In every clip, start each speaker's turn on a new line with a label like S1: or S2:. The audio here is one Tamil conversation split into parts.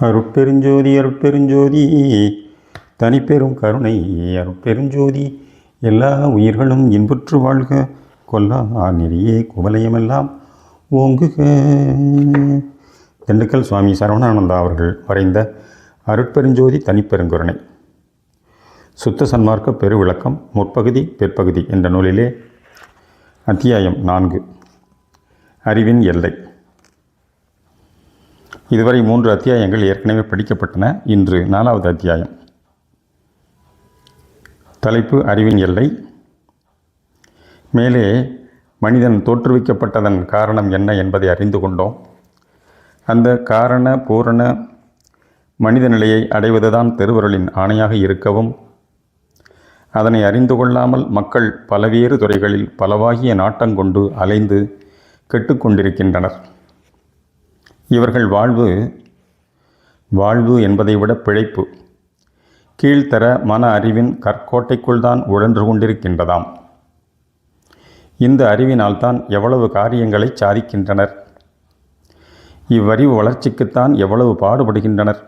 S1: அருட்பெருஞ்சோதி அருட்பெருஞ்சோதி தனிப்பெரும் கருணை. அருட்பெருஞ்சோதி எல்லா உயிர்களும் இன்புற்று வாழ்க. கொல்லா நெறியே குவலயமெல்லாம் ஓங்குக. திண்டுக்கல் சுவாமி சரவணானந்தா அவர்கள் வரைந்த அருட்பெருஞ்சோதி தனிப்பெருங்கருணை சுத்த சன்மார்க்க பெருவிளக்கம் முற்பகுதி பிற்பகுதி என்ற நூலிலே அத்தியாயம் நான்கு. அறிவின் எல்லை. இதுவரை மூன்று அத்தியாயங்கள் ஏற்கனவே படிக்கப்பட்டன. இன்று நாலாவது அத்தியாயம். தலைப்பு அறிவின் எல்லை. மேலே மனிதன் தோற்றுவிக்கப்பட்டதன் காரணம் என்ன என்பதை அறிந்து கொண்டோம். அந்த காரண பூரண மனித நிலையை அடைவதுதான் திருவருளின் ஆணையாக இருக்கவும் அதனை அறிந்து கொள்ளாமல் மக்கள் பலவேறு துறைகளில் பலவாகிய நாட்டங்கொண்டு அலைந்து கெட்டுக்கொண்டிருக்கின்றனர். இவர்கள் வாழ்வு வாழ்வு என்பதை விட பிழைப்பு. கீழ்த்தர மன அறிவின் கற்கோட்டைக்குள் தான் உழன்று கொண்டிருக்கின்றதாம். இந்த அறிவினால்தான் எவ்வளவு காரியங்களை சாதிக்கின்றனர். இவ்வறிவு வளர்ச்சிக்குத்தான் எவ்வளவு பாடுபடுகின்றனர்.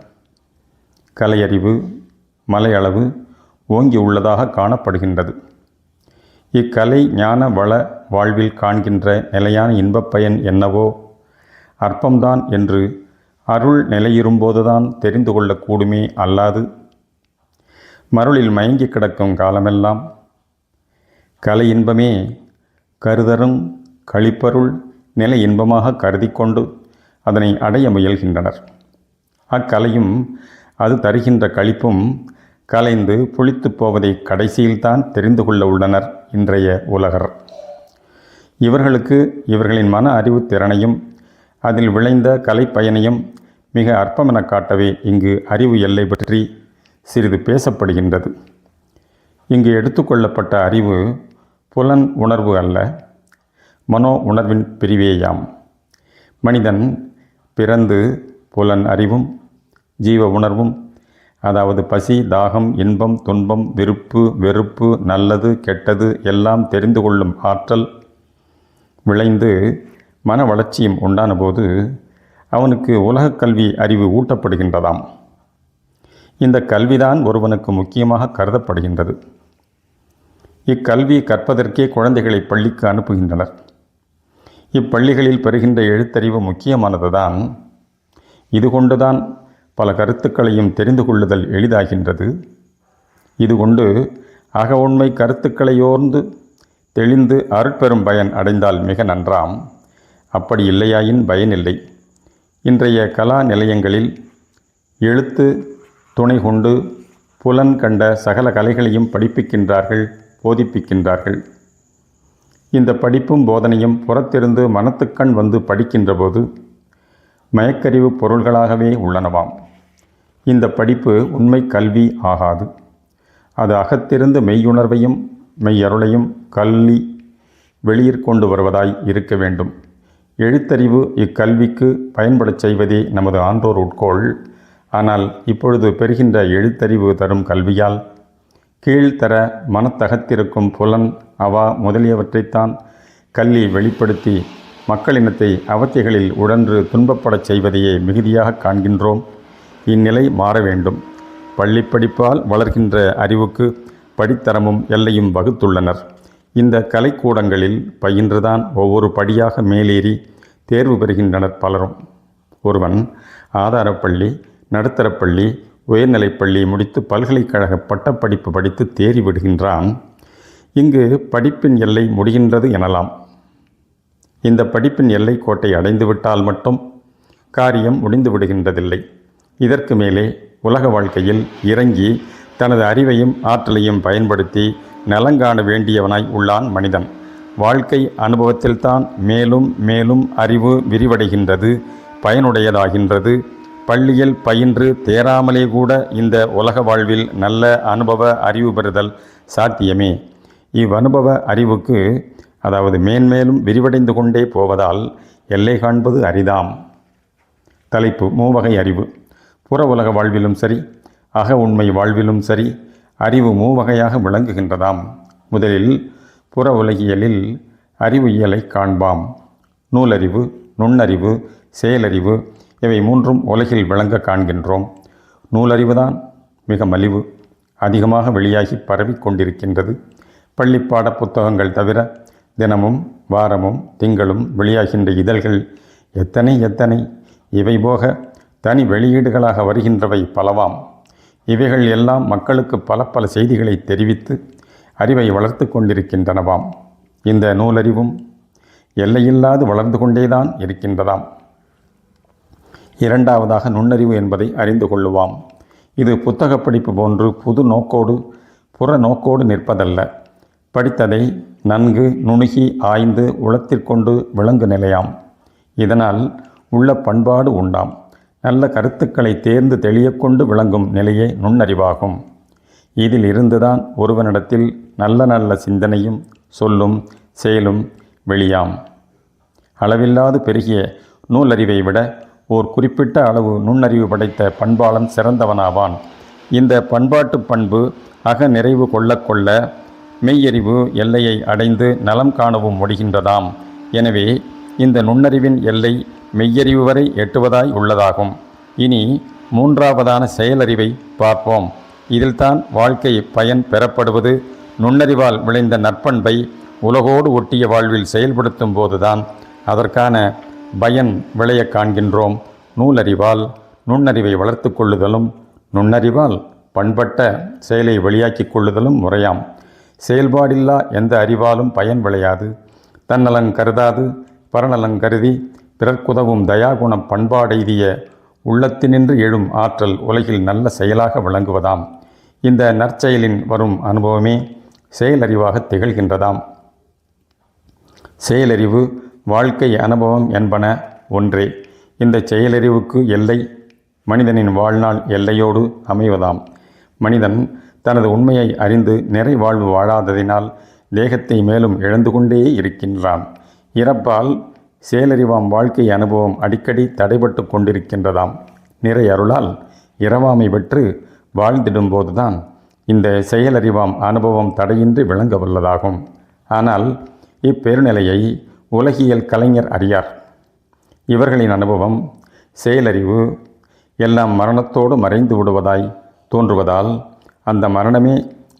S1: கலையறிவு மலையளவு ஓங்கி உள்ளதாக காணப்படுகின்றது. இக்கலை ஞான வள வாழ்வில் காண்கின்ற நிலையான இன்பப் பயன் என்னவோ? அற்பம்தான் என்று அருள் நிலையிரும்போதுதான் தெரிந்து கொள்ளக்கூடுமே அல்லாது? மருளில் மயங்கி கிடக்கும் காலமெல்லாம் கலை இன்பமே கருதரும் கழிப்பருள் நிலை இன்பமாக கருதி கொண்டு அதனை அடைய முயல்கின்றனர். அக்கலையும் அது தருகின்ற கழிப்பும் கலைந்து புளித்து போவதை கடைசியில்தான் தெரிந்து கொள்ள உள்ளனர். இன்றைய உலகர். இவர்களுக்கு இவர்களின் மன அறிவு திறனையும் அதில் விளைந்த கலைப்பயனையும் மிக அற்பமென காட்டவே இங்கு அறிவு எல்லை பற்றி சிறிது பேசப்படுகின்றது. இங்கு எடுத்துக்கொள்ளப்பட்ட அறிவு புலன் உணர்வு அல்ல மனோ உணர்வின் பிரிவேயாம். மனிதன் பிறந்து புலன் அறிவும் ஜீவ உணர்வும் அதாவது பசி தாகம் இன்பம் துன்பம் விருப்பு வெறுப்பு நல்லது கெட்டது எல்லாம் தெரிந்து கொள்ளும் ஆற்றல் விளைந்து மன வளர்ச்சியும் உண்டான போது அவனுக்கு உலகக் கல்வி அறிவு ஊட்டப்படுகின்றதாம். இந்த கல்விதான் ஒருவனுக்கு முக்கியமாக கருதப்படுகின்றது. இக்கல்வி கற்பதற்கே குழந்தைகளை பள்ளிக்கு அனுப்புகின்றனர். இப்பள்ளிகளில் பெறுகின்ற எழுத்தறிவு முக்கியமானதுதான். இது கொண்டுதான் பல கருத்துக்களையும் தெரிந்து கொள்ளுதல் எளிதாகின்றது. இது கொண்டு அக உண்மை கருத்துக்களையோர்ந்து தெளிந்து அருட்பெரும் பயன் அடைந்தால் மிக நன்றாம். அப்படி இல்லையாயின் பயனில்லை. இன்றைய கலா நிலையங்களில் எழுத்து துணை கொண்டு புலன் கண்ட சகல கலைகளையும் படிப்பிக்கின்றார்கள் போதிப்பிக்கின்றார்கள். இந்த படிப்பும் போதனையும் புறத்திருந்து மனத்துக்கண் வந்து படிக்கின்றபோது மயக்கறிவு பொருள்களாகவே உள்ளனவாம். இந்த படிப்பு உண்மை கல்வி ஆகாது. அது அகத்திருந்து மெய்யுணர்வையும் மெய்யருளையும் கல்வி வெளியிற் கொண்டு வருவதாய் இருக்க வேண்டும். எழுத்தறிவு இக்கல்விக்கு பயன்படச் செய்வதே நமது ஆன்றோர் உட்கோள். ஆனால் இப்பொழுது பெறுகின்ற எழுத்தறிவு தரும் கல்வியால் கீழ்த்தர மனத்தகத்திருக்கும் புலன் அவா முதலியவற்றைத்தான் கல்வி வெளிப்படுத்தி மக்களினத்தை அவத்திகளில் உடன்று துன்பப்படச் செய்வதையே மிகுதியாக காண்கின்றோம். இந்நிலை மாற வேண்டும். பள்ளி படிப்பால் வளர்கின்ற அறிவுக்கு படித்தரமும் எல்லையும் வகுத்துள்ளனர். இந்த கலைக்கூடங்களில் பயின்றுதான் ஒவ்வொரு படியாக மேலேறி தேர்வு பெறுகின்றனர் பலரும். ஒருவன் ஆதாரப்பள்ளி நடுத்தரப்பள்ளி உயர்நிலைப்பள்ளி முடித்து பல்கலைக்கழக பட்டப்படிப்பு படித்து தேறி விடுகின்றான். இங்கு படிப்பின் எல்லை முடிகின்றது எனலாம். இந்த படிப்பின் எல்லை கோட்டை அடைந்துவிட்டால் மட்டும் காரியம் முடிந்து விடுகின்றதில்லை இதற்கு மேலே உலக வாழ்க்கையில் இறங்கி தனது அறிவையும் ஆற்றலையும் பயன்படுத்தி நலங்காண வேண்டியவனாய் உள்ளான் மனிதன். வாழ்க்கை அனுபவத்தில்தான் மேலும் மேலும் அறிவு விரிவடைகின்றது பயனுடையதாகின்றது. பள்ளியில் பயின்று தேராமலே கூட இந்த உலக வாழ்வில் நல்ல அனுபவ அறிவு பெறுதல் சாத்தியமே. இவ்வனுபவ அறிவுக்கு அதாவது மேன்மேலும் விரிவடைந்து கொண்டே போவதால் எல்லை காண்பது அரிதாம். தலைப்பு மூவகை அறிவு. புற உலக வாழ்விலும் சரி அக உண்மை வாழ்விலும் சரி அறிவு மூவகையாக விளங்குகின்றதாம். முதலில் புற உலகியலில் அறிவு இயலை காண்பாம். நூலறிவு நுண்ணறிவு செயலறிவு இவை மூன்றும் உலகில் விளங்க காண்கின்றோம். நூலறிவுதான் மிக மலிவு அதிகமாக வெளியாகி பரவிக் கொண்டிருக்கின்றது. பள்ளிப்பாட புத்தகங்கள் தவிர தினமும் வாரமும் திங்களும் வெளியாகின்ற இதழ்கள் எத்தனை எத்தனை இவை போக தனி வெளியீடுகளாக வருகின்றவை பலவாம். இவைகள் எல்லாம் மக்களுக்கு பல பல செய்திகளை தெரிவித்து அறிவை வளர்த்து கொண்டிருக்கின்றனவாம். இந்த நூலறிவும் எல்லையில்லாது வளர்ந்து கொண்டேதான் இருக்கின்றதாம். இரண்டாவதாக நுண்ணறிவு என்பதை அறிந்து கொள்ளுவாம். இது புத்தக படிப்பு போன்று புது நோக்கோடு புற நோக்கோடு நிற்பதல்ல. படித்ததை நன்கு நுணுகி ஆய்ந்து உளத்திற்கொண்டு விளங்கு நிலையாம். இதனால் உள்ள பண்பாடு உண்டாம். நல்ல கருத்துக்களை தேர்ந்து தெளியக்கொண்டு விளங்கும் நிலையே நுண்ணறிவாகும். இதில் இருந்துதான் ஒருவனிடத்தில் நல்ல நல்ல சிந்தனையும் சொல்லும் செயலும் வெளியாம். அளவில்லாது பெருகிய நூலறிவை விட ஓர் குறிப்பிட்ட அளவு நுண்ணறிவு படைத்த பண்பாளன் சிறந்தவனாவான். இந்த பண்பாட்டு பண்பு அக நிறைவு கொள்ள கொள்ள மெய்யறிவு எல்லையை அடைந்து நலம் காணவும் முடிகின்றதாம். எனவே இந்த நுண்ணறிவின் எல்லை மெய்யறிவு வரை எட்டுவதாய் உள்ளதாகும். இனி மூன்றாவதான செயலறிவை பார்ப்போம். இதில்தான் வாழ்க்கை பயன் பெறப்படுவது நுண்ணறிவால் விளைந்த நற்பண்பை உலகோடு ஒட்டிய வாழ்வில் செயல்படுத்தும் போதுதான் அதற்கான பயன் விளைய காண்கின்றோம். நூலறிவால் நுண்ணறிவை வளர்த்து கொள்ளுதலும் நுண்ணறிவால் பண்பட்ட செயலை வெளியாக்கிக் கொள்ளுதலும் முறையாம். செயல்பாடில்லா எந்த அறிவாலும் பயன் விளையாது. தன்னலன் கருதாது பரநலன் கருதி பிறர்க்குதவும் தயாகுணம் பண்பாடெய்திய உள்ளத்தினின்று எழும் ஆற்றல் உலகில் நல்ல செயலாக விளங்குவதாம். இந்த நற்செயலின் வரும் அனுபவமே செயலறிவாக திகழ்கின்றதாம். செயலறிவு வாழ்க்கை அனுபவம் என்பன ஒன்றே. இந்த செயலறிவுக்கு எல்லை மனிதனின் வாழ்நாள் எல்லையோடு அமைவதாம். மனிதன் தனது உண்மையை அறிந்து நிறை வாழ்வு வாழாததினால் தேகத்தை மேலும் இழந்து கொண்டே இருக்கின்றான். இறப்பால் செயலறிவாம் வாழ்க்கை அனுபவம் அடிக்கடி தடைபட்டு கொண்டிருக்கின்றதாம். நிறை அருளால் இரவாமை பெற்று வாழ்ந்திடும்போதுதான் இந்த செயலறிவாம் அனுபவம் தடையின்றி விளங்க வல்லதாகும் ஆனால் இப்பெருநிலையை உலகியல் கலைஞர் அறியார். இவர்களின் அனுபவம் செயலறிவு எல்லாம் மரணத்தோடு மறைந்து விடுவதாய் தோன்றுவதால் அந்த மரணமே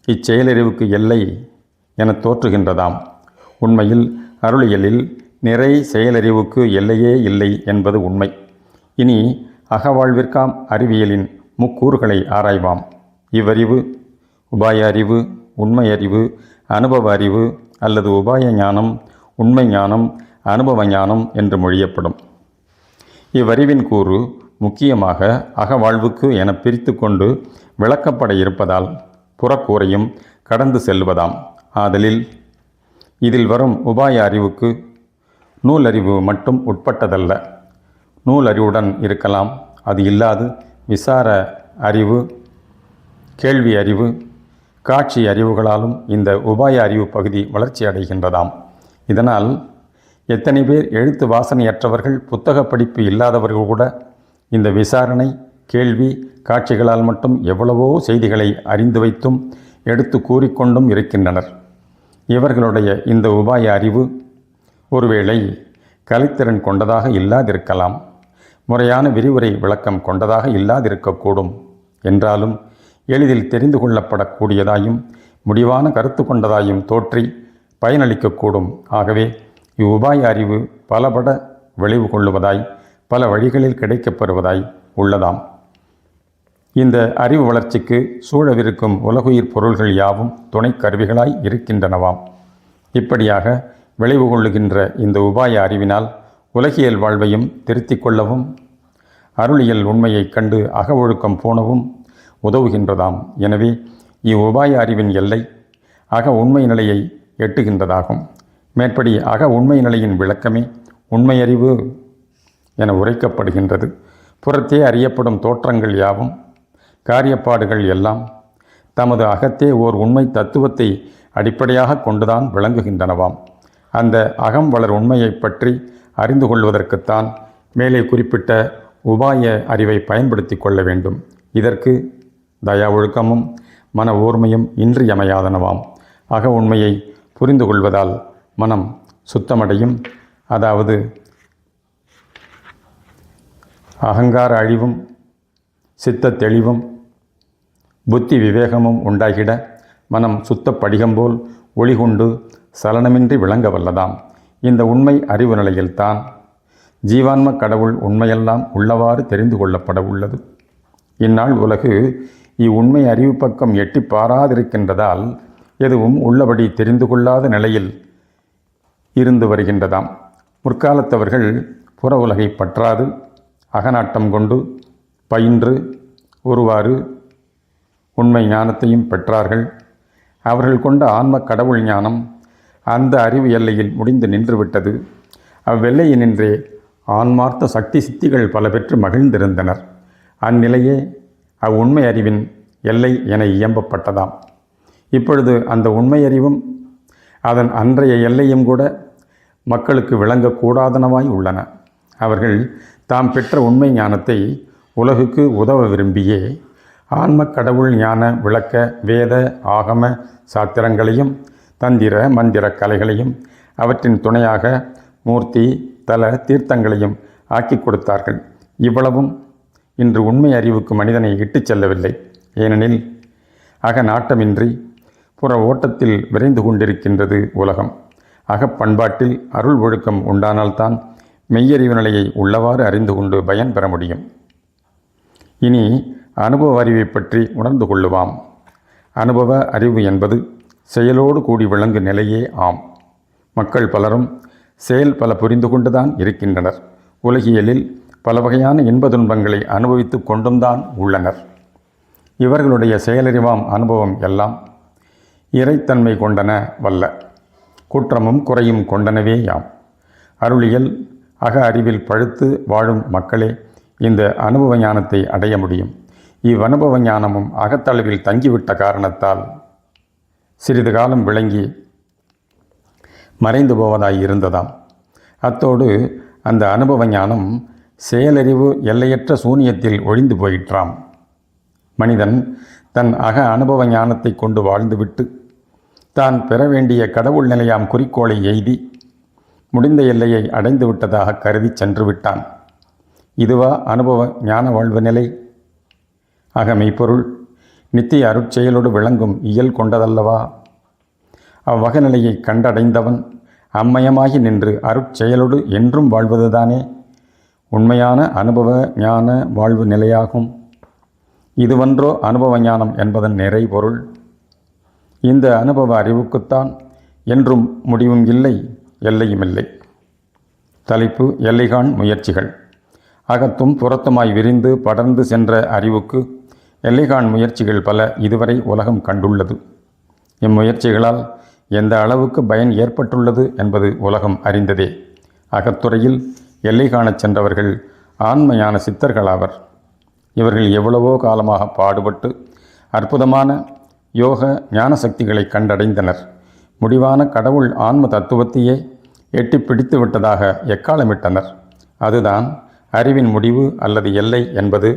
S1: இச்செயலறிவுக்கு எல்லை என தோற்றுகின்றதாம். உண்மையில் அருளியலில் நிறை செயலறிவுக்கு எல்லையே இல்லை என்பது உண்மை. இனி அகவாழ்விற்காம் அறிவியலின் முக்கூறுகளை ஆராய்வாம். இவ்வறிவு உபாய அறிவு உண்மை அறிவு அனுபவ அறிவு அல்லது உபாய ஞானம் உண்மை ஞானம் அனுபவ ஞானம் என்று மொழியப்படும். இவ்வறிவின் கூறு முக்கியமாக அகவாழ்வுக்கு என பிரித்து கொண்டு விளக்கப்பட இருப்பதால் புறக்கூறையும் கடந்து செல்வதாம். ஆதலில் இதில் வரும் உபாய அறிவுக்கு நூலறிவு மட்டும் உட்பட்டதல்ல. நூலறிவுடன் இருக்கலாம். அது இல்லாது விசார அறிவு கேள்வி அறிவு காட்சி அறிவுகளாலும் இந்த உபாய அறிவு பகுதி வளர்ச்சி அடைகின்றதாம். இதனால் எத்தனை பேர் எழுத்து வாசனையற்றவர்கள் புத்தக படிப்பு இல்லாதவர்கள் கூட இந்த விசாரணை கேள்வி காட்சிகளால் மட்டும் எவ்வளவோ செய்திகளை அறிந்து வைத்தும் எடுத்து கூறிக்கொண்டும் இருக்கின்றனர். இவர்களுடைய இந்த உபாய அறிவு ஒருவேளை கலைத்திறன் கொண்டதாக இல்லாதிருக்கலாம் முறையான விரிவுரை விளக்கம் கொண்டதாக இல்லாதிருக்கக்கூடும் என்றாலும் எளிதில் தெரிந்து கொள்ளப்படக்கூடியதாயும் முடிவான கருத்து கொண்டதாயும் தோற்றி பயனளிக்கக்கூடும். ஆகவே இவ்வுபாய அறிவு பலபட விளைவு கொள்ளுவதாய் பல வழிகளில் கிடைக்கப்பெறுவதாய் உள்ளதாம். இந்த அறிவு வளர்ச்சிக்கு சூழவிருக்கும் உலகுயிர் பொருள்கள் யாவும் துணைக் கருவிகளாய் இருக்கின்றனவாம். இப்படியாக விளைவு கொள்ளுகின்ற இந்த உபாய அறிவினால் உலகியல் வாழ்வையும் திருத்திக் கொள்ளவும் அருளியல் உண்மையைக் கண்டு அக ஒழுக்கம் போனவும் உதவுகின்றதாம். எனவே இவ்வுபாய அறிவின் எல்லை அக உண்மை நிலையை எட்டுகின்றதாகும். மேற்படி அக உண்மை நிலையின் விளக்கமே உண்மையறிவு என உரைக்கப்படுகின்றது. புறத்தே அறியப்படும் தோற்றங்கள் யாவும் காரியப்பாடுகள் எல்லாம் தமது அகத்தே ஓர் உண்மை தத்துவத்தை அடிப்படையாக கொண்டுதான் விளங்குகின்றனவாம். அந்த அகம் வளர் உண்மையை பற்றி அறிந்து கொள்வதற்குத்தான் மேலே குறிப்பிட்ட உபாய அறிவை பயன்படுத்தி கொள்ள வேண்டும். இதற்கு தயா ஒழுக்கமும் மன ஓர்மையும் இன்றியமையாதனவாம். அக உண்மையை புரிந்து கொள்வதால் மனம் சுத்தமடையும். அதாவது அகங்கார அழிவும் சித்த தெளிவும் புத்தி விவேகமும் உண்டாகிட மனம் சுத்த படிகம்போல் ஒளிகொண்டு சலனமின்றி விளங்க வல்லதாம். இந்த உண்மை அறிவு நிலையில்தான். ஜீவான்ம கடவுள் உண்மையெல்லாம் உள்ளவாறு தெரிந்து கொள்ளப்பட உள்ளது. இந்நாள் உலகு இவ்வுண்மை அறிவு பக்கம் எட்டி பாராதிருக்கின்றதால் எதுவும் உள்ளபடி தெரிந்து கொள்ளாத நிலையில் இருந்து வருகின்றதாம். முற்காலத்தவர்கள் புற உலகை பற்றாது அகநாட்டம் கொண்டு பயின்று ஒருவாறு உண்மை ஞானத்தையும் பெற்றார்கள். அவர்கள் கொண்ட ஆன்ம கடவுள் ஞானம் அந்த அறிவு எல்லையில் முடிந்து நின்றுவிட்டது. அவ்வெல்லையினின்றே ஆன்மார்த்த சக்தி சித்திகள் பல பெற்று மகிழ்ந்திருந்தனர். அந்நிலையே அவ்வுண்மை அறிவின் எல்லை என இயம்பப்பட்டதாம். இப்பொழுது அந்த உண்மை அறிவும் அதன் அன்றைய எல்லையும் கூட மக்களுக்கு விளங்கக்கூடாதனவாய் உள்ளன. அவர்கள் தாம் பெற்ற உண்மை ஞானத்தை உலகுக்கு உதவ விரும்பியே ஆன்ம கடவுள் ஞான விளக்க வேத ஆகம சாத்திரங்களையும் தந்திர மந்திர கலைகளையும் அவற்றின் துணையாக மூர்த்தி தல தீர்த்தங்களையும் ஆக்கி கொடுத்தார்கள். இவ்வளவும் இன்று உண்மை அறிவுக்கு மனிதனை இட்டுச் செல்லவில்லை. ஏனெனில் அக நாட்டமின்றி புற ஓட்டத்தில் விரைந்து கொண்டிருக்கின்றது உலகம். அகப்பண்பாட்டில் அருள் ஒழுக்கம் உண்டானால்தான் மெய்யறிவு நிலையை உள்ளவாறு அறிந்து கொண்டு பயன் பெற முடியும். இனி அனுபவ அறிவை பற்றி உணர்ந்து கொள்ளுவாம். அனுபவ அறிவு என்பது செயலோடு கூடி விளங்கு நிலையே ஆம். மக்கள் பலரும் செயல் பல புரிந்து கொண்டுதான் இருக்கின்றனர். உலகியலில் பல வகையான இன்ப துன்பங்களை அனுபவித்து கொண்டும் தான் உள்ளனர். இவர்களுடைய செயலறிவாம் அனுபவம் எல்லாம் இறைத்தன்மை கொண்டன வல்ல. குற்றமும் குறையும் கொண்டனவேயாம் அருளியல் அக அறிவில் பழுத்து வாழும் மக்களே இந்த அனுபவ ஞானத்தை அடைய முடியும். இவ்வனுபவ ஞானமும் அகத்தளவில் தங்கிவிட்ட காரணத்தால் சிறிது காலம் விளங்கி மறைந்து போவதாய் இருந்ததாம். அத்தோடு அந்த அனுபவ ஞானம் செயலறிவு எல்லையற்ற சூனியத்தில் ஒழிந்து போயிற்றாம். மனிதன் தன் அக அனுபவ ஞானத்தை கொண்டு வாழ்ந்துவிட்டு தான் பெற வேண்டிய கடவுள் நிலையாம் குறிக்கோளை எய்தி முடிந்த எல்லையை அடைந்து விட்டதாக கருதி சென்று விட்டான் இதுவா அனுபவ ஞான வாழ்வு நிலை? ஆக மெய்ப்பொருள் நித்திய அருட்செயலோடு விளங்கும் இயல் கொண்டதல்லவா? அவ்வகநிலையை கண்டடைந்தவன் அம்மயமாகி நின்று அருட்செயலோடு என்றும் வாழ்வதுதானே? உண்மையான அனுபவ ஞான வாழ்வு நிலையாகும். இதுவன்றோ அனுபவ ஞானம் என்பதன் நிறை பொருள் இந்த அனுபவ அறிவுக்குத்தான் என்றும் முடிவும் இல்லை எல்லையும் இல்லை தலைப்பு எல்லைகான் முயற்சிகள். அகத்தும் புறத்துமாய் விரிந்து படர்ந்து சென்ற அறிவுக்கு எல்லைகான் முயற்சிகள் பல இதுவரை உலகம் கண்டுள்ளது. இம்முயற்சிகளால் எந்த அளவுக்கு பயன் ஏற்பட்டுள்ளது என்பது உலகம் அறிந்ததே. அகத்துறையில் எல்லை காணச் சென்றவர்கள் ஆண்மையான சித்தர்களாவர் இவர்கள் எவ்வளவோ காலமாக பாடுபட்டு அற்புதமான யோக ஞான சக்திகளை கண்டடைந்தனர். முடிவான கடவுள் ஆன்ம தத்துவத்தையே எட்டி பிடித்து விட்டதாக எக்காலமிட்டனர். அதுதான் அறிவின் முடிவு அல்லது எல்லை என்பது.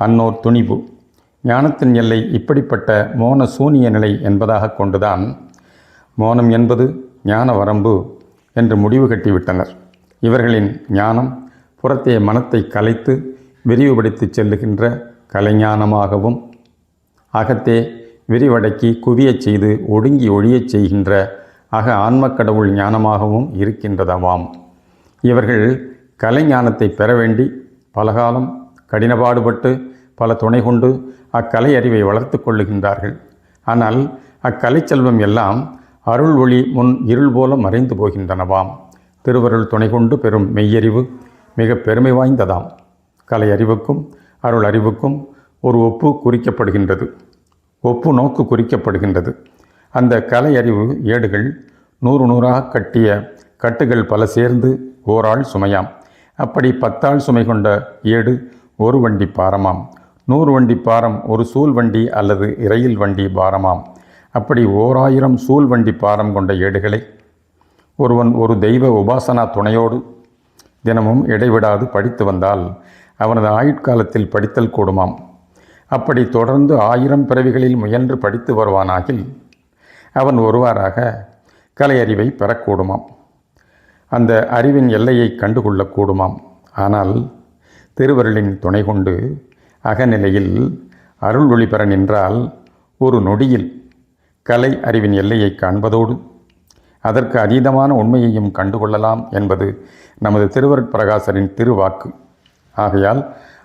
S1: அன்னோர் துணிவு ஞானத்தின் எல்லை இப்படிப்பட்ட மோன சூனிய நிலை என்பதாக கொண்டுதான் மோனம் என்பது ஞான வரம்பு என்று முடிவு கட்டிவிட்டனர். இவர்களின் ஞானம் புறத்தே மனத்தை கலைத்து விரிவுபடுத்தி செல்லுகின்ற கலைஞானமாகவும் அகத்தே விரிவடக்கி குவியச் செய்து ஒடுங்கி ஒழியச் செய்கின்ற அக ஆன்மக்கடவுள் ஞானமாகவும் இருக்கின்றதவாம். இவர்கள் கலைஞானத்தை பெற வேண்டி பலகாலம் கடினபாடுபட்டு பல துணை கொண்டு அக்கலை அறிவை வளர்த்து கொள்ளுகின்றார்கள். ஆனால் அக்கலை செல்வம் எல்லாம் அருள் ஒளி முன் இருள் போல மறைந்து போகின்றனவாம். திருவருள் துணை கொண்டு பெறும் மெய்யறிவு மிக பெருமை வாய்ந்ததாம். கலை அறிவுக்கும் அருள் அறிவுக்கும் ஒரு ஒப்பு குறிக்கப்படுகின்றது. ஒப்பு நோக்கு குறிக்கப்படுகின்றது. அந்த கலை அறிவு ஏடுகள் நூறு நூறாக கட்டிய கட்டுகள் பல சேர்ந்து ஓராள் சுமையாம். அப்படி பத்தாள் சுமை கொண்ட ஏடு ஒரு வண்டி பாரமாம். நூறு வண்டி பாரம் ஒரு சூல் வண்டி அல்லது இரயில் வண்டி பாரமாம். அப்படி ஓராயிரம் ஆயிரம் சூல் வண்டி பாரம் கொண்ட ஏடுகளை. ஒருவன் ஒரு தெய்வ உபாசனா துணையோடு தினமும் இடைவிடாது படித்து வந்தால் அவனது ஆயுட்காலத்தில் படித்தல் கூடுமாம். அப்படி தொடர்ந்து ஆயிரம் பிறவிகளில் முயன்று படித்து வருவானாகில் அவன் ஒருவாறாக கலையறிவை பெறக்கூடுமாம் அந்த அறிவின் எல்லையை கண்டுகொள்ளக்கூடுமாம் ஆனால் திருவருளின் துணை கொண்டு அகநிலையில் அருள் ஒளி பெற நின்றால் ஒரு நொடியில் கலை அறிவின் எல்லையை காண்பதோடு அதற்கு அதீதமான உண்மையையும் கண்டுகொள்ளலாம் என்பது நமது திருவருட்பிரகாசரின் திருவாக்கு. ஆகையால்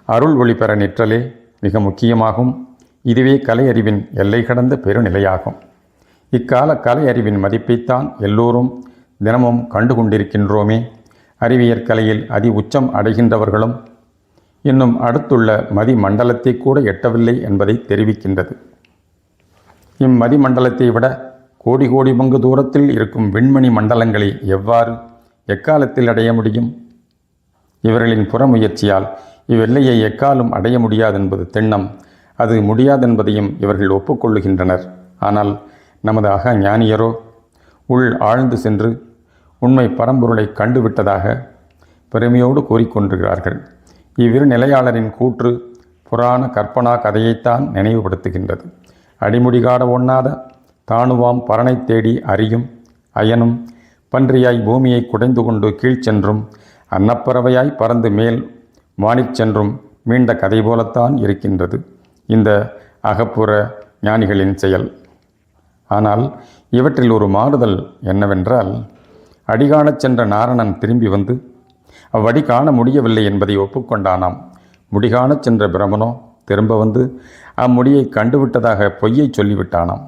S1: அருள் ஒளி பெற நிற்றலே மிக முக்கியமாகும். இதுவே கலை அறிவின் எல்லை கடந்த பெருநிலையாகும். இக்கால கலை அறிவின் மதிப்பைத்தான் எல்லோரும் தினமும் கண்டு கொண்டிருக்கின்றோமே அறிவியற் கலையில் அதி உச்சம் அடைகின்றவர்களும் இன்னும் அடுத்துள்ள மதிமண்டலத்தை கூட எட்டவில்லை என்பதை தெரிவிக்கின்றது. இம்மதி மண்டலத்தை விட கோடி கோடி பங்கு தூரத்தில் இருக்கும் விண்மணி மண்டலங்களை எவ்வாறு எக்காலத்தில் அடைய முடியும்? இவர்களின் புறமுயற்சியால் இவ்வெல்லையை எக்காலும் அடைய முடியாதென்பது திண்ணம் அது முடியாதென்பதையும் இவர்கள் ஒப்புக்கொள்ளுகின்றனர். ஆனால் நமது அக ஞானியரோ உள் ஆழ்ந்து சென்று உண்மை பரம்பொருளை கண்டுவிட்டதாக பெருமையோடு கூறிக்கொண்டிருக்கிறார்கள். இவ்விரு நிலையாளரின் கூற்று புராண கற்பனா கதையைத்தான் நினைவுபடுத்துகின்றது. அடிமுடிகாட ஒண்ணாத தானுவாம் பரனை தேடி அறியும் அயனும் பன்றியாய் பூமியை குடைந்து கொண்டு கீழ்ச்சென்றும் அன்னப்பறவையாய் பறந்து மேல் வானிற் சென்றும் மீண்ட கதை போலத்தான் இருக்கின்றது. இந்த அகப்புற ஞானிகளின் செயல். ஆனால் இவற்றில் ஒரு மாறுதல் என்னவென்றால் அடிகாணச் சென்ற நாரணன் திரும்பி வந்து அவ்வடி காண முடியவில்லை என்பதை ஒப்புக்கொண்டானாம். முடிகாணச் சென்ற பிரமனோ திரும்ப வந்து அம்முடியை கண்டுவிட்டதாக பொய்யை சொல்லிவிட்டானாம்.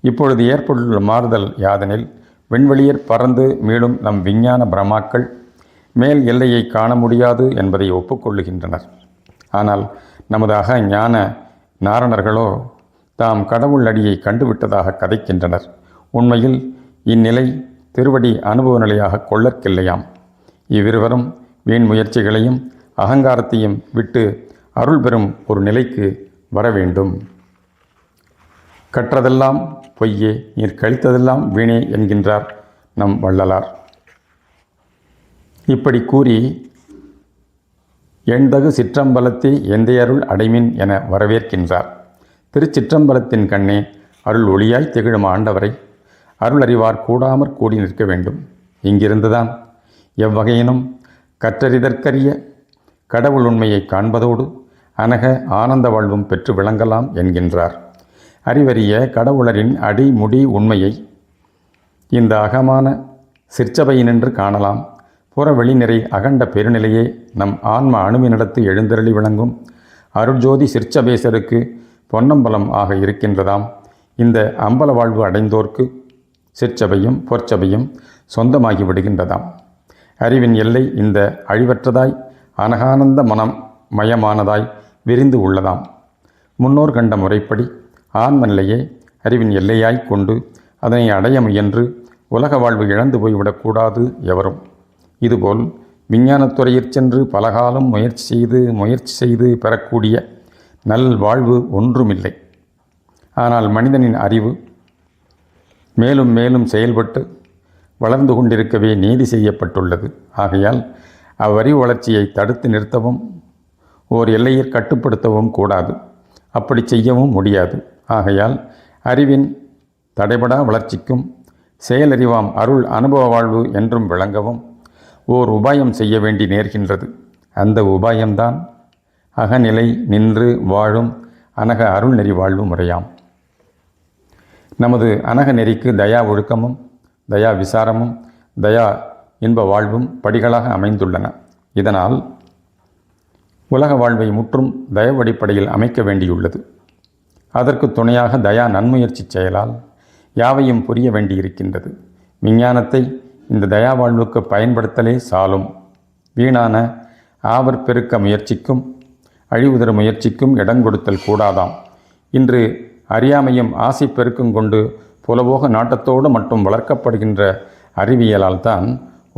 S1: இப்பொழுது ஏற்பட்டுள்ள மாறுதல் யாதெனில் விண்வெளியர் பறந்து மீளும் நம் விஞ்ஞான பிரமாக்கள் மேல் எல்லையை காண முடியாது என்பதை ஒப்புக்கொள்ளுகின்றனர். ஆனால் நமது அக ஞான நாரணர்களோ தாம் கடவுள் அடியை கண்டுவிட்டதாக கதைக்கின்றனர். உண்மையில் இந்நிலை திருவடி அனுபவ நிலையாக கொள்ளற்கில்லையாம். இவ்விருவரும் வீண் முயற்சிகளையும் அகங்காரத்தையும் விட்டு அருள் பெறும் ஒரு நிலைக்கு வர வேண்டும். கற்றதெல்லாம் பொய்யே நீர் கழித்ததெல்லாம் வீணே என்கின்றார் நம் வள்ளலார். இப்படி கூறி எண்தகு சிற்றம்பலத்தை எந்தையருள் அடைமின் என வரவேற்கின்றார். திருச்சிற்றம்பலத்தின் கண்ணே அருள் ஒளியாய் திகழும் ஆண்டவரை அருள் அறிவார் கூடாமற் கூடி நிற்க வேண்டும். இங்கிருந்துதான் எவ்வகையினும் கற்றறிதற்கரிய கடவுள் உண்மையை காண்பதோடு அனக ஆனந்த வாழ்வும் பெற்று விளங்கலாம் என்கின்றார். அறிவறிய கடவுளரின் அடிமுடி உண்மையை இந்த அகமான சிற்சபையினின்று காணலாம். புற வெளிநிறை அகண்ட பெருநிலையே நம் ஆன்ம அணுவினிடத்து எழுந்தருளி விளங்கும். அருள்ஜோதி சிற்சபேசருக்கு பொன்னம்பலம் ஆக இருக்கின்றதாம். இந்த அம்பல வாழ்வு அடைந்தோர்க்கு சிற்சபையும் பொற்சபையும் சொந்தமாகி விடுகின்றதாம். அறிவின் எல்லை இந்த அழிவற்றதாய் அனகானந்த மனம் மயமானதாய் விரிந்து உள்ளதாம். முன்னோர் கண்ட முறைப்படி ஆன்ம நிலையே அறிவின் எல்லையாய் கொண்டு அதனை அடைய முயன்று உலக வாழ்வு இழந்து போய்விடக்கூடாது எவரும். இதுபோல் விஞ்ஞானத்துறையிற் சென்று பலகாலம் முயற்சி செய்து முயற்சி செய்து பெறக்கூடிய நல் வாழ்வு ஒன்றுமில்லை. ஆனால் மனிதனின் அறிவு மேலும் மேலும் செயல்பட்டு வளர்ந்து கொண்டிருக்கவே நீதி செய்யப்பட்டுள்ளது. ஆகையால் அவ்வறிவு வளர்ச்சியை தடுத்து நிறுத்தவும் ஓர் எல்லையை கட்டுப்படுத்தவும் கூடாது. அப்படி செய்யவும் முடியாது. ஆகையால் அறிவின் தடைபடா வளர்ச்சிக்கும் செயலறிவாம் அருள் அனுபவ வாழ்வு என்றும் விளங்கவும் ஓர் உபாயம் செய்ய வேண்டி நேர்கின்றது. அந்த உபாயம்தான் அகநிலை நின்று வாழும் அனக அருள் நெறி வாழ்வு முறையாம். நமது அனக நெறிக்கு தயா ஒழுக்கமும் தயா விசாரமும் தயா இன்ப வாழ்வும் படிகளாக அமைந்துள்ளன. இதனால் உலக வாழ்வை முற்றும் தயவடிப்படையில் அமைக்க வேண்டியுள்ளது. அதற்கு துணையாக தயா நன்முயற்சி செயலால் யாவையும் புரிய வேண்டியிருக்கின்றது. விஞ்ஞானத்தை இந்த தயா வாழ்வுக்கு பயன்படுத்தலே சாலும். வீணான ஆவர் பெருக்க முயற்சிக்கும் அழிவுதர முயற்சிக்கும் இடங்கொடுத்தல் கூடாதாம். இன்று அறியாமையும் ஆசை பெருக்கும் கொண்டு புலபோக நாட்டத்தோடு மட்டும் வளர்க்கப்படுகின்ற அறிவியலால் தான்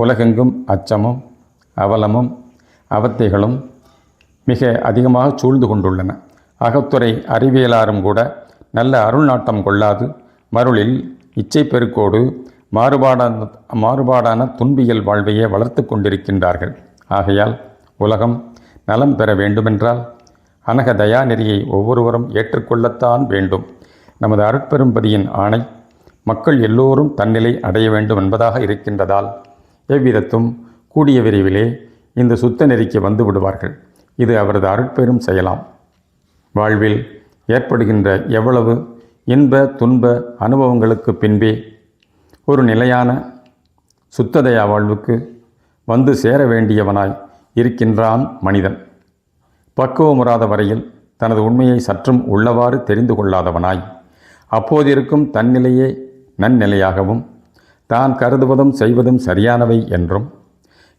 S1: உலகெங்கும் அச்சமும் அவலமும் அவத்தைகளும் மிக அதிகமாக சூழ்ந்து கொண்டுள்ளன. அகத்துறை அறிவியலாரும் கூட நல்ல அருள் நாட்டம் கொள்ளாது மருளில் இச்சை பெருக்கோடு மாறுபாடான மாறுபாடான துன்பியல் வாழ்வையே வளர்த்து கொண்டிருக்கின்றார்கள். ஆகையால் உலகம் நலம் பெற வேண்டுமென்றால் அனக தயா நெறியை ஒவ்வொருவரும் ஏற்றுக்கொள்ளத்தான் வேண்டும். நமது அருட்பெரும்பதியின் ஆணை மக்கள் எல்லோரும் தன்னிலை அடைய வேண்டும் என்பதாக இருக்கின்றதால் எவ்விதத்தும் கூடிய விரைவிலே இந்த சுத்த நெறிக்கு வந்து விடுவார்கள். இது அவரது அருட்பெரும் செயலாம். வாழ்வில் ஏற்படுகின்ற எவ்வளவு இன்ப துன்ப அனுபவங்களுக்கு பின்பே ஒரு நிலையான சுத்ததயா வாழ்வுக்கு வந்து சேர வேண்டியவனாய் இருக்கின்றான் மனிதன். பக்குவமுறாத வரையில் தனது உண்மையை சற்றும் உள்ளவாறு தெரிந்து கொள்ளாதவனாய் அப்போதிருக்கும் தன்னிலையே நன்னிலையாகவும் தான் கருதுவதும் செய்வதும் சரியானவை என்றும்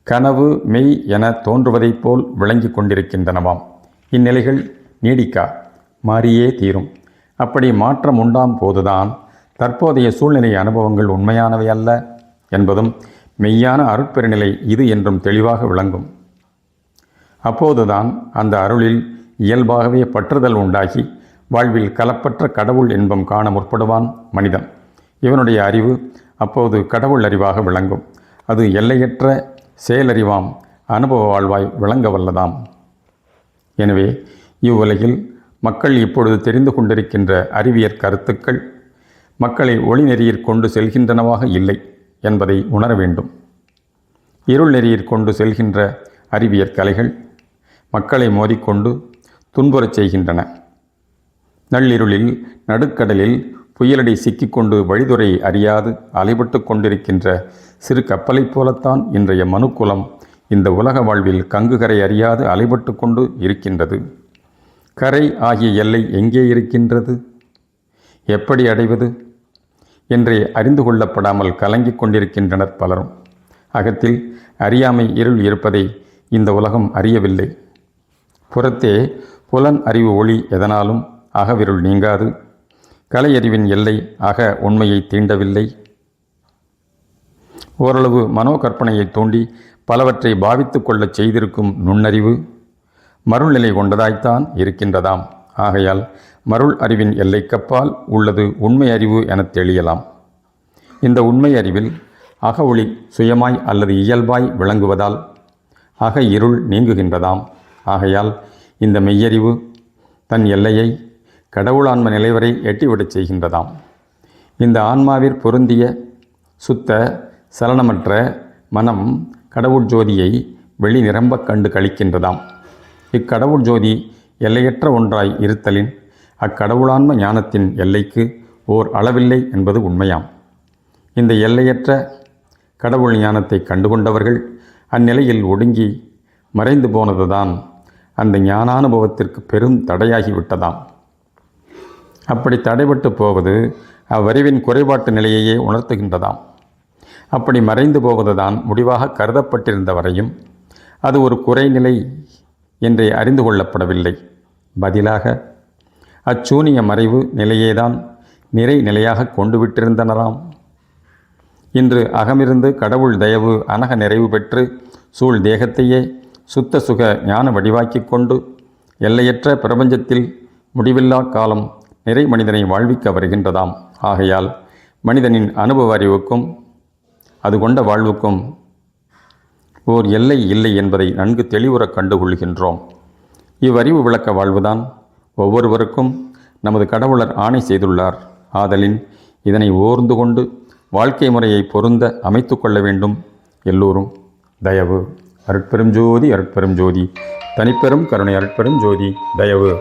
S1: கனவு மெய் என தோன்றுவதைப் போல் விளங்கி கொண்டிருக்கின்றனவாம். இந்நிலைகள் நீடிக்கா? மாறியே தீரும். அப்படி மாற்றம் உண்டாம் போதுதான் தற்போதைய சூழ்நிலை அனுபவங்கள் உண்மையானவை அல்ல என்பதும் மெய்யான அருட்பெருநிலை இது என்றும் தெளிவாக விளங்கும். அப்போதுதான் அந்த அருளில் இயல்பாகவே பற்றுதல் உண்டாகி வாழ்வில் கலப்பற்ற கடவுள் இன்பம் காண முற்படுவான் மனிதன். இவனுடைய அறிவு அப்போது கடவுள் அறிவாக விளங்கும். அது எல்லையற்ற செயலறிவாம் அனுபவ வாழ்வாய் விளங்க வல்லதாம். எனவே இவ்வுலகில் மக்கள் இப்பொழுது தெரிந்து கொண்டிருக்கின்ற அறிவியற் கருத்துக்கள் மக்களை ஒளி நெறியிற் கொண்டு செல்கின்றனவாக இல்லை என்பதை உணர வேண்டும். இருள் நெறியிற் கொண்டு செல்கின்ற அறிவியற் கலைகள் மக்களை மோதிக்கொண்டு துன்புறச் செய்கின்றன. நள்ளிருளில் நடுக்கடலில் புயலடி சிக்கிக்கொண்டு வழிதுறை அறியாது அலைபட்டு கொண்டிருக்கின்ற சிறு கப்பலைப் போலத்தான் இன்றைய மனுக்குலம் இந்த உலக வாழ்வில் கங்குகரை அறியாது அலைபட்டு கொண்டு இருக்கின்றது. கரை ஆகிய எல்லை எங்கே இருக்கின்றது? எப்படி அடைவது? என்றே அறிந்து கொள்ளப்படாமல் கலங்கிக் கொண்டிருக்கின்றனர் பலரும். அகத்தில் அறியாமை இருள் இருப்பதை இந்த உலகம் அறியவில்லை. புறத்தே புலன் அறிவு ஒளி எதனாலும் அகவிருள் நீங்காது. கலையறிவின் எல்லை அக உண்மையை தீண்டவில்லை. ஓரளவு மனோகற்பனையை தூண்டி பலவற்றை பாவித்து கொள்ளச் செய்திருக்கும் நுண்ணறிவு மருள்நிலை கொண்டதாய்த்தான் இருக்கின்றதாம். ஆகையால் மருள் அறிவின் எல்லைக்கப்பால் உள்ளது உண்மை அறிவு எனத் தெளியலாம். இந்த உண்மை அறிவில் அக ஒளி சுயமாய் அல்லது இயல்பாய் விளங்குவதால் அக இருள் நீங்குகின்றதாம். ஆகையால் இந்த மெய்யறிவு தன் எல்லையை கடவுளான்ம நிலைவரை எட்டிவிடச் செய்கின்றதாம். இந்த ஆன்மாவிற் பொருந்திய சுத்த சலனமற்ற மனம் கடவுள் ஜோதியை வெளி நிரம்ப கண்டு கழிக்கின்றதாம் இக்கடவுள் ஜோதி எல்லையற்ற ஒன்றாய் இருத்தலின் அக்கடவுளான்ம ஞானத்தின் எல்லைக்கு ஓர் அளவில்லை என்பது உண்மையாம். இந்த எல்லையற்ற கடவுள் ஞானத்தை கண்டுகொண்டவர்கள் அந்நிலையில் ஒடுங்கி மறைந்து போனதுதான் அந்த ஞானானுபவத்திற்கு பெரும் தடையாகிவிட்டதாம். அப்படி தடைபட்டு போவது அவ்வறிவின் குறைபாட்டு நிலையையே உணர்த்துகின்றதாம். அப்படி மறைந்து போவதுதான் முடிவாக கருதப்பட்டிருந்த வரையும் அது ஒரு குறைநிலை என்றே அறிந்து கொள்ளப்படவில்லை. பதிலாக அச்சூனிய மறைவு நிலையேதான் நிறை நிலையாக கொண்டு விட்டிருந்தனராம் இன்று அகமிருந்து கடவுள் தயவு அனக நிறைவு பெற்று சூழ் தேகத்தையே சுத்த சுக ஞான வடிவாக்கிக் கொண்டு எல்லையற்ற பிரபஞ்சத்தில் முடிவில்லா காலம் நிறை மனிதனை வாழ்விக்க வருகின்றதாம். ஆகையால் மனிதனின் அனுபவ அறிவுக்கும் அது கொண்ட வாழ்வுக்கும் ஓர் எல்லை இல்லை என்பதை நன்கு தெளிவுறக் கண்டுகொள்கின்றோம். இவ்வறிவு விளக்க வாழ்வுதான். ஒவ்வொருவருக்கும் நமது கடவுளர் ஆணை செய்துள்ளார். ஆதலின் இதனை ஓர்ந்து கொண்டு வாழ்க்கை முறையை பொருந்த அமைத்து கொள்ள வேண்டும் எல்லோரும். தயவு. அருட்பெரும் ஜோதி அருட்பெரும் ஜோதி தனிப்பெரும் கருணை அருட்பெரும் ஜோதி தயவு.